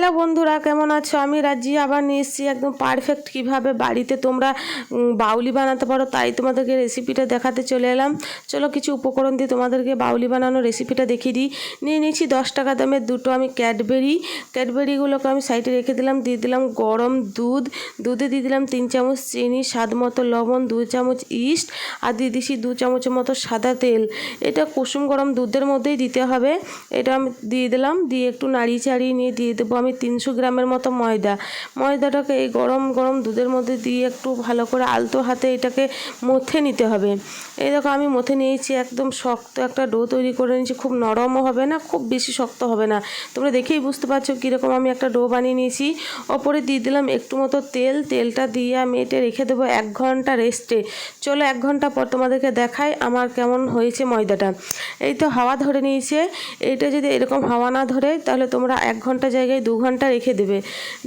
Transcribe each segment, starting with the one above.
Hello বন্ধুরা, কেমন আছো? আমি রাজি, আবার নিয়ে এসেছি একদম পারফেক্ট কীভাবে বাড়িতে তোমরা বাউলি বানাতে পারো, তাই তোমাদেরকে রেসিপিটা দেখাতে চলে এলাম। চলো কিছু উপকরণ দিয়ে তোমাদেরকে বাউলি বানানোর রেসিপিটা দেখিয়ে দিই। নিয়ে নিয়েছি দশ টাকা দামের দুটো আমি ক্যাডবেরি। ক্যাডবেরিগুলোকে আমি সাইডে রেখে দিলাম, দিয়ে দিলাম গরম দুধ। দুধে দিয়ে দিলাম তিন চামচ চিনি, স্বাদ মতো লবণ, দু চামচ ইস্ট আর দিয়ে দিছি দু চামচের মতো সাদা তেল। এটা কুসুম গরম দুধের মধ্যেই দিতে হবে। এটা আমি দিয়ে দিলাম, দিয়ে একটু নাড়িয়ে চাড়িয়ে নিয়ে দিয়ে দেবো আমি তিনশো গ্রামের মতো ময়দা। ময়দাটাকে এই গরম গরম দুধের মধ্যে দিয়ে একটু ভালো করে আলতো হাতে এটাকে মথে নিতে হবে। এই দেখো, আমি মথে নিয়েছি, একদম শক্ত একটা ডো তৈরি করে নিয়েছি। খুব নরমও হবে না, খুব বেশি শক্ত হবে না। তোমরা দেখেই বুঝতে পারছ কীরকম আমি একটা ডো বানিয়ে নিয়েছি। ওপরে দিয়ে দিলাম একটু মতো তেল। তেলটা দিয়ে আমি এটা রেখে দেবো এক ঘণ্টা রেস্টে। চলো এক ঘণ্টা পর তোমাদেরকে দেখাই আমার কেমন হয়েছে ময়দাটা। এই তো হাওয়া ধরে নিয়েছে। এইটা যদি এরকম হাওয়া না ধরে, তাহলে তোমরা এক ঘণ্টা জায়গায় দু ঘণ্টা রেখে দেবে।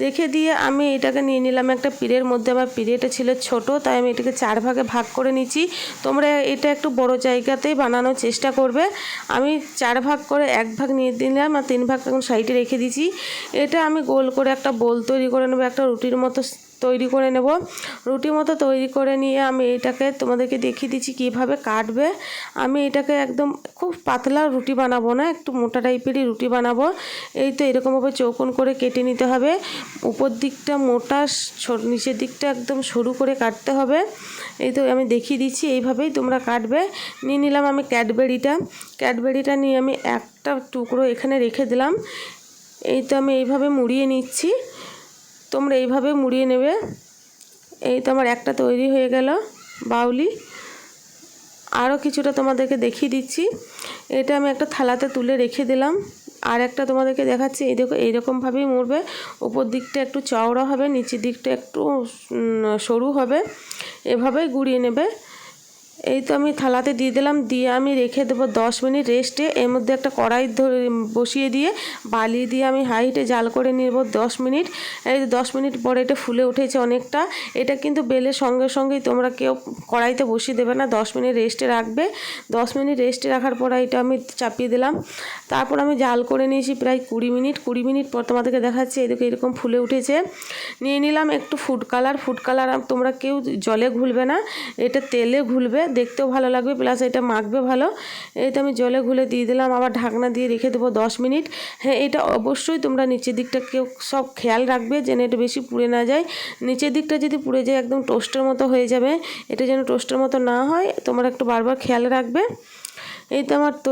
রেখে দিয়ে আমি এটাকে নিয়ে নিলাম একটা পিড়ের মধ্যে। আমার পিড়েটা ছিল ছোট, তাই আমি এটাকে চার ভাগে ভাগ করে নিচ্ছি। তোমরা এটা একটু বড় জায়গাতেই বানানোর চেষ্টা করবে। আমি চার ভাগ করে এক ভাগ নিয়ে দিলাম আর তিন ভাগ এখন সাইডে রেখে দিয়েছি এটা আমি গোল করে একটা বোল তৈরি করে নেব, একটা রুটির মতো তৈরি করে নেব। রুটি মতো তৈরি করে নিয়ে আমি এটাকে তোমাদেরকে দেখিয়ে দিচ্ছি কীভাবে কাটবে। আমি এটাকে একদম খুব পাতলা রুটি বানাবো না, একটু মোটা টাইপেরই রুটি বানাবো। এই তো এরকমভাবে চৌকোন করে কেটে নিতে হবে। উপর দিকটা মোটা নিচের দিকটা একদম সরু করে কাটতে হবে। এই তো আমি দেখিয়ে দিচ্ছি, এইভাবেই তোমরা কাটবে। নিয়ে নিলাম আমি ক্যাডবেরিটা। ক্যাডবেরিটা নিয়ে আমি একটা টুকরো এখানে রেখে দিলাম। এই তো আমি এইভাবে মুড়িয়ে নিচ্ছি। তোমরা এইভাবে মুড়িয়ে নেবে। এই তো আমার একটা তৈরি হয়ে গেল বাউলি। আরও কিছুটা তোমাদেরকে দেখিয়ে দিচ্ছি। এটা আমি একটা থালাতে তুলে রেখে দিলাম। আর একটা তোমাদেরকে দেখাচ্ছি, এই দেখো, এইরকমভাবেই মুড়বে। ওপর দিকটা একটু চওড়া হবে, নিচের দিকটা একটু সরু হবে। এভাবেই গুড়িয়ে নেবে। এই তো আমি থালাতে দিয়ে দিলাম, দিয়ে আমি রেখে দেবো দশ মিনিট রেস্টে এর মধ্যে একটা কড়াই ধরে বসিয়ে দিয়ে বালি দিয়ে আমি হাইটে জাল করে নেব দশ মিনিট। এই দশ মিনিট পরে এটা ফুলে উঠেছে অনেকটা। এটা কিন্তু বেলের সঙ্গে সঙ্গেই তোমরা কেউ কড়াইতে বসিয়ে দেবে না, দশ মিনিট রেস্টে রাখবে। দশ মিনিট রেস্টে রাখার পর এটা আমি চাপিয়ে দিলাম। তারপর আমি জাল করে নিয়েছি প্রায় কুড়ি মিনিট। কুড়ি মিনিট পর তোমাদেরকে দেখাচ্ছি এদিকে এরকম ফুলে উঠেছে। নিয়ে নিলাম একটু ফুড কালার ফুড কালার তোমরা কেউ জলে ঘুলবে না, এটা তেলে ঘুলবে। দেখতেও ভালো লাগবে প্লাস এটা মাখবে ভালো। তো আমি জলে ঘুলে দিয়ে দিলাম, আবার ঢাকনা দিয়ে রেখে দেবো দশ মিনিট। হ্যাঁ এটা অবশ্যই তোমরা নিচের দিকটা কেউ সব খেয়াল রাখবে যেন এটা বেশি পুড়ে না যায়। নিচের দিকটা যদি পুড়ে যায়, একদম টোস্টের মতো হয়ে যাবে। এটা যেন টোস্টের মতো না হয়, তোমরা একটু বারবার খেয়াল রাখবে। এই তো আমার তো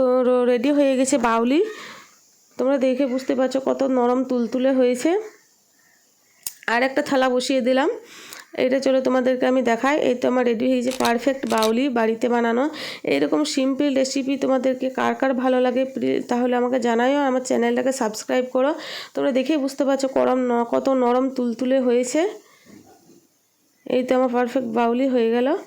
রেডি হয়ে গেছে বাউলি। তোমরা দেখে বুঝতে পারছ কত নরম তুলতুলে হয়েছে। আর একটা থালা বসিয়ে দিলাম। এটা চলো তোমাদেরকে আমি দেখাই। এই তো আমার রেডি হয়েছে পারফেক্ট বাউলি বাড়িতে বানানো। এরকম সিম্পল রেসিপি তোমাদেরকে কার কার ভালো লাগে তাহলে আমাকে জানাইও আমার চ্যানেলটাকে সাবস্ক্রাইব করো। তোমরা দেখেই বুঝতে পারছ করম ন- কত নরম তুলতুলে হয়েছে। এই তো আমার পারফেক্ট বাউলি হয়ে গেল।